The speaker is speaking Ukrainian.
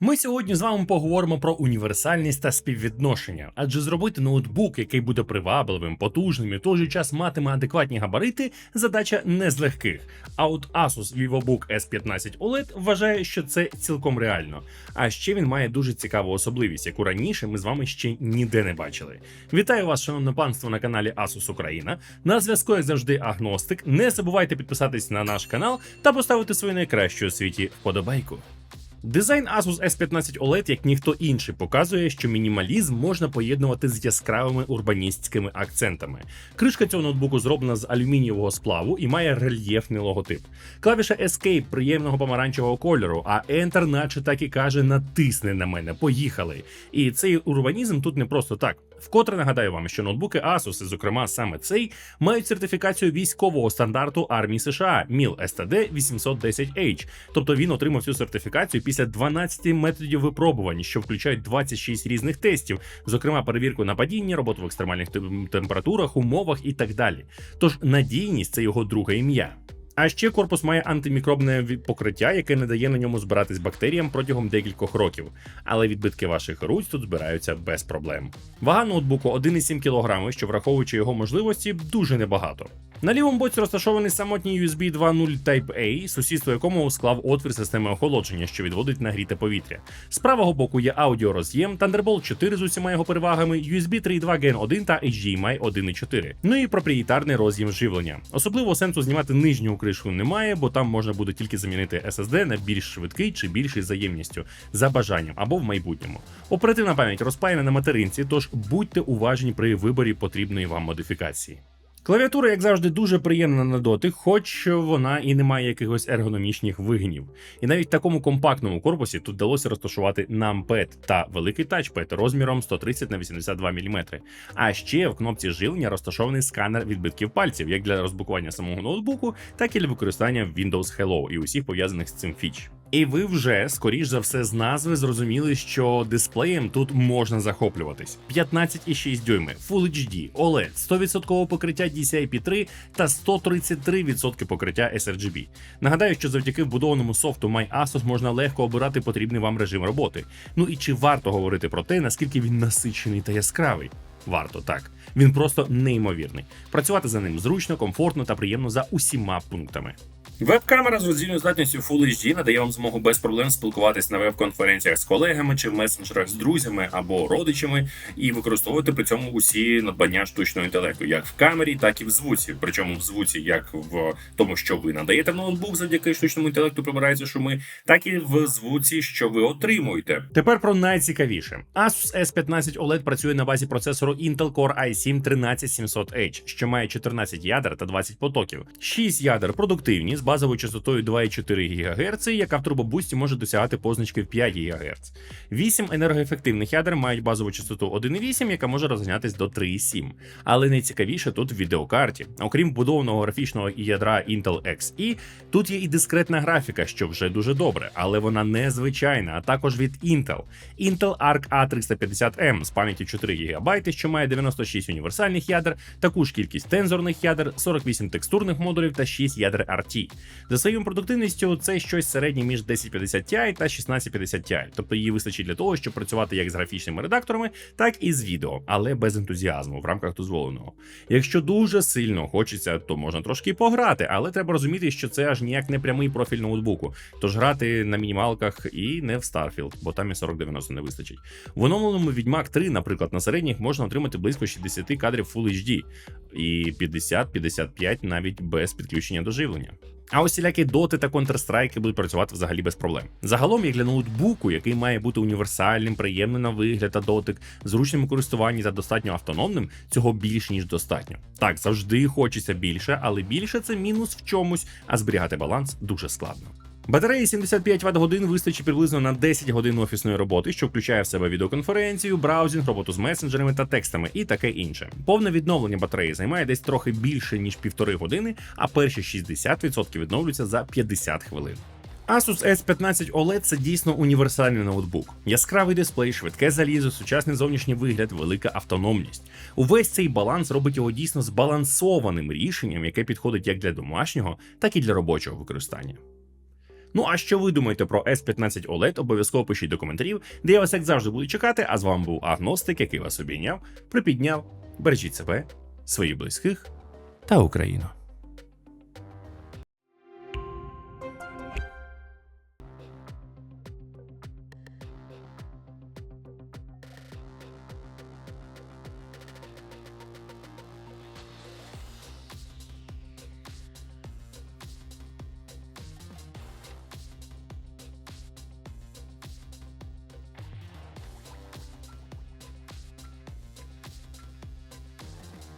Ми сьогодні з вами поговоримо про універсальність та співвідношення, адже зробити ноутбук, який буде привабливим, потужним і в той же час матиме адекватні габарити, задача не з легких. А от Asus VivoBook S15 OLED вважає, що це цілком реально. А ще він має дуже цікаву особливість, яку раніше ми з вами ще ніде не бачили. Вітаю вас, шановне панство, на каналі Asus Україна. На зв'язку, як завжди, агностик. Не забувайте підписатись на наш канал та поставити свою найкращу у світі вподобайку. Дизайн Asus S15 OLED, як ніхто інший, показує, що мінімалізм можна поєднувати з яскравими урбаністськими акцентами. Кришка цього ноутбуку зроблена з алюмінієвого сплаву і має рельєфний логотип. Клавіша Escape приємного помаранчевого кольору, а Enter, наче так і каже, натисни на мене, поїхали. І цей урбанізм тут не просто так. Вкотре нагадаю вам, що ноутбуки Asus, і зокрема саме цей, мають сертифікацію військового стандарту армії США MIL STD 810H. Тобто він отримав цю сертифікацію після 12 методів випробувань, що включають 26 різних тестів, зокрема перевірку на падіння, роботу в екстремальних температурах, умовах і так далі. Тож надійність це його друге ім'я. А ще корпус має антимікробне покриття, яке не дає на ньому збиратись бактеріям протягом декількох років. Але відбитки ваших руць тут збираються без проблем. Вага ноутбуку 1,7 кг, що враховуючи його можливості, дуже небагато. На лівому боці розташований самотній USB 2.0 Type-A, сусідство якому склав отвір системи охолодження, що відводить нагріте повітря. З правого боку є аудіороз'єм, Thunderbolt 4 з усіма його перевагами, USB 3.2 Gen 1 та HDMI 1.4. Ну і проприєтарний роз'єм живлення. Особливо сенсу знімати нижню кришку немає, бо там можна буде тільки замінити SSD на більш швидкий чи більший за ємністю за бажанням або в майбутньому. Оперативна пам'ять розпаяна на материнці, тож будьте уважні при виборі потрібної вам модифікації. Клавіатура, як завжди, дуже приємна на дотик, хоч вона і не має якихось ергономічних вигинів. І навіть в такому компактному корпусі тут вдалося розташувати numpad та великий тачпед розміром 130 на 82 мм. А ще в кнопці живлення розташований сканер відбитків пальців, як для розблокування самого ноутбуку, так і для використання Windows Hello і усіх пов'язаних з цим фіч. І ви вже, скоріш за все, з назви зрозуміли, що дисплеєм тут можна захоплюватись. 15,6 дюйми, Full HD, OLED, 100% покриття DCI-P3 та 133% покриття sRGB. Нагадаю, що завдяки вбудованому софту MyAsos можна легко обирати потрібний вам режим роботи. Ну і чи варто говорити про те, наскільки він насичений та яскравий? Варто так. Він просто неймовірний. Працювати за ним зручно, комфортно та приємно за усіма пунктами. Веб-камера з роздільною здатністю Full HD надає вам змогу без проблем спілкуватись на веб-конференціях з колегами чи в месенджерах з друзями або родичами і використовувати при цьому усі надбання штучного інтелекту, як в камері, так і в звуці. Причому в звуці, як в тому, що ви надаєте в ноутбук завдяки штучному інтелекту, прибираються шуми, так і в звуці, що ви отримуєте. Тепер про найцікавіше. Asus S15 OLED працює на базі процесору Intel Core i7 13700H, що має 14 ядер та 20 потоків. 6 ядер продуктивні з базовою частотою 2,4 ГГц, яка в турбобусті може досягати позначки в 5 ГГц. 8 енергоефективних ядер мають базову частоту 1,8, яка може розганятись до 3,7. Але найцікавіше тут в відеокарті. Окрім будованого графічного ядра Intel Xe, тут є і дискретна графіка, що вже дуже добре, але вона незвичайна, а також від Intel. Intel Arc A350M з пам'яттю 4 ГБ, що має 96 універсальних ядер, таку ж кількість тензорних ядер, 48 текстурних модулів та 6 ядер RT. За своєю продуктивністю це щось середнє між 1050 Ti та 1650 Ti, тобто її вистачить для того, щоб працювати як з графічними редакторами, так і з відео, але без ентузіазму в рамках дозволеного. Якщо дуже сильно хочеться, то можна трошки пограти, але треба розуміти, що це аж ніяк не прямий профіль ноутбуку. Тож грати на мінімалках і не в Starfield, бо там і 4090 не вистачить. В оновленому Відьмак 3, наприклад, на середніх можна отримати близько 60 кадрів Full HD і 50-55 навіть без підключення до живлення. А ось всілякі доти та Counter-Strike будуть працювати взагалі без проблем. Загалом, як для ноутбуку, який має бути універсальним, приємним на вигляд та дотик, зручним у користуванні та достатньо автономним, цього більш ніж достатньо. Так, завжди хочеться більше, але більше це мінус в чомусь, а зберігати баланс дуже складно. Батареї 75 Вт годин вистачить приблизно на 10 годин офісної роботи, що включає в себе відеоконференцію, браузінг, роботу з месенджерами та текстами і таке інше. Повне відновлення батареї займає десь трохи більше ніж півтори години, а перші 60% відновлюються за 50 хвилин. Asus S15 OLED це дійсно універсальний ноутбук. Яскравий дисплей, швидке залізо, сучасний зовнішній вигляд, велика автономність. Увесь цей баланс робить його дійсно збалансованим рішенням, яке підходить як для домашнього, так і для робочого використання. Ну а що ви думаєте про S15 OLED, обов'язково пишіть до коментарів, де я вас як завжди буду чекати. А з вами був Агностик, який вас обійняв, припідняв. Бережіть себе, своїх близьких та Україну.